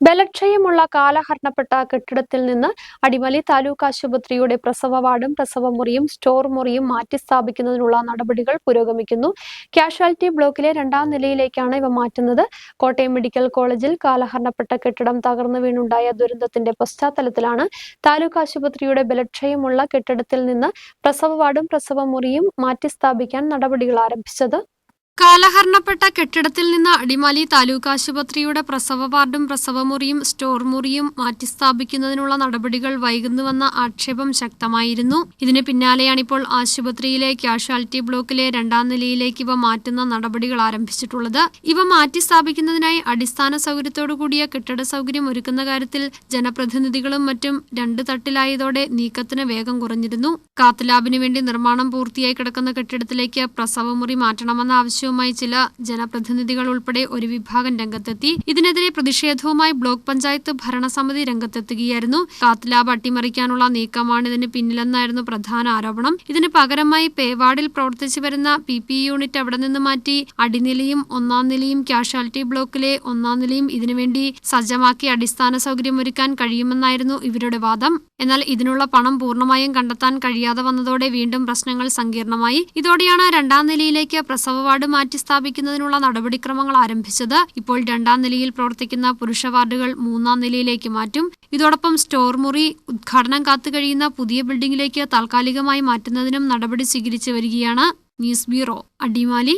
ബലക്ഷയമുള്ള കാലഹരണപ്പെട്ട കെട്ടിടത്തിൽ നിന്ന് അടിമലി താലൂക്ക് ആശുപത്രിയുടെ പ്രസവ വാർഡും പ്രസവ മുറിയും സ്റ്റോർ മുറിയും മാറ്റി സ്ഥാപിക്കുന്നതിനുള്ള നടപടികൾ പുരോഗമിക്കുന്നു. കാഷ്വാലിറ്റി ബ്ലോക്കിലെ രണ്ടാം നിലയിലേക്കാണ് ഇവ മാറ്റുന്നത്. കോട്ടയം മെഡിക്കൽ കോളേജിൽ കാലഹരണപ്പെട്ട കെട്ടിടം തകർന്നു വീണുണ്ടായ ദുരന്തത്തിന്റെ പശ്ചാത്തലത്തിലാണ് താലൂക്ക് ആശുപത്രിയുടെ ബലക്ഷയമുള്ള കെട്ടിടത്തിൽ നിന്ന് പ്രസവ വാർഡും പ്രസവ മുറിയും മാറ്റി സ്ഥാപിക്കാൻ നടപടികൾ ആരംഭിച്ചത്. കാലഹരണപ്പെട്ട കെട്ടിടത്തിൽ നിന്ന് അടിമാലി താലൂക്ക് ആശുപത്രിയുടെ പ്രസവ വാർഡും പ്രസവമുറിയും സ്റ്റോർ മുറിയും മാറ്റിസ്ഥാപിക്കുന്നതിനുള്ള നടപടികൾ വൈകുന്നുവെന്ന ആക്ഷേപം ശക്തമായിരുന്നു. ഇതിന് പിന്നാലെയാണിപ്പോൾ ആശുപത്രിയിലെ ക്യാഷ്വാലിറ്റി ബ്ലോക്കിലെ രണ്ടാം നിലയിലേക്ക് ഇവ മാറ്റുന്ന നടപടികൾ ആരംഭിച്ചിട്ടുള്ളത്. ഇവ മാറ്റിസ്ഥാപിക്കുന്നതിനായി അടിസ്ഥാന സൗകര്യത്തോടുകൂടിയ കെട്ടിട സൗകര്യം ഒരുക്കുന്ന കാര്യത്തിൽ ജനപ്രതിനിധികളും മറ്റും രണ്ട് തട്ടിലായതോടെ നീക്കത്തിന് വേഗം കുറഞ്ഞിരുന്നു. കാത്തലാബിന് വേണ്ടി നിർമ്മാണം പൂർത്തിയായി കിടക്കുന്ന കെട്ടിടത്തിലേക്ക് പ്രസവമുറി മാറ്റണമെന്ന ആവശ്യവുമായി ചില ജനപ്രതിനിധികൾ ഉൾപ്പെടെ ഒരു വിഭാഗം രംഗത്തെത്തി. ഇതിനെതിരെ പ്രതിഷേധവുമായി ബ്ലോക്ക് പഞ്ചായത്ത് ഭരണസമിതി രംഗത്തെത്തുകയായിരുന്നു. കാത്ത് ലാബ് അട്ടിമറിക്കാനുള്ള നീക്കമാണ് ഇതിന് പിന്നിലെന്നായിരുന്നു പ്രധാന ആരോപണം. ഇതിന് പകരമായി പേവാടിൽ പ്രവർത്തിച്ചു വരുന്ന പി പി യൂണിറ്റ് അവിടെ നിന്ന് മാറ്റി അടിനിലയും ഒന്നാം നിലയും കാഷ്വാലിറ്റി ബ്ലോക്കിലെ ഒന്നാം നിലയും ഇതിനുവേണ്ടി സജ്ജമാക്കി അടിസ്ഥാന സൗകര്യമൊരുക്കാൻ കഴിയുമെന്നായിരുന്നു ഇവരുടെ വാദം. എന്നാൽ ഇതിനുള്ള പണം പൂർണമായും കണ്ടെത്താൻ കഴിയാതെ വന്നതോടെ വീണ്ടും പ്രശ്നങ്ങൾ സങ്കീർണമായി. ഇതോടെയാണ് രണ്ടാം നിലയിലേക്ക് പ്രസവ വാർഡ് മാറ്റി സ്ഥാപിക്കുന്നതിനുള്ള നടപടിക്രമങ്ങൾ ആരംഭിച്ചത് ഇപ്പോൾ രണ്ടാം നിലയിൽ പ്രവർത്തിക്കുന്ന പുരുഷ വാർഡുകൾ മൂന്നാം നിലയിലേക്ക് മാറ്റും. ഇതോടൊപ്പം സ്റ്റോർ മുറി ഉദ്ഘാടനം കാത്തു കഴിയുന്ന പുതിയ ബിൽഡിംഗിലേക്ക് താൽക്കാലികമായി മാറ്റുന്നതിനും നടപടി സ്വീകരിച്ചു വരികയാണ്. News bureau Adimali.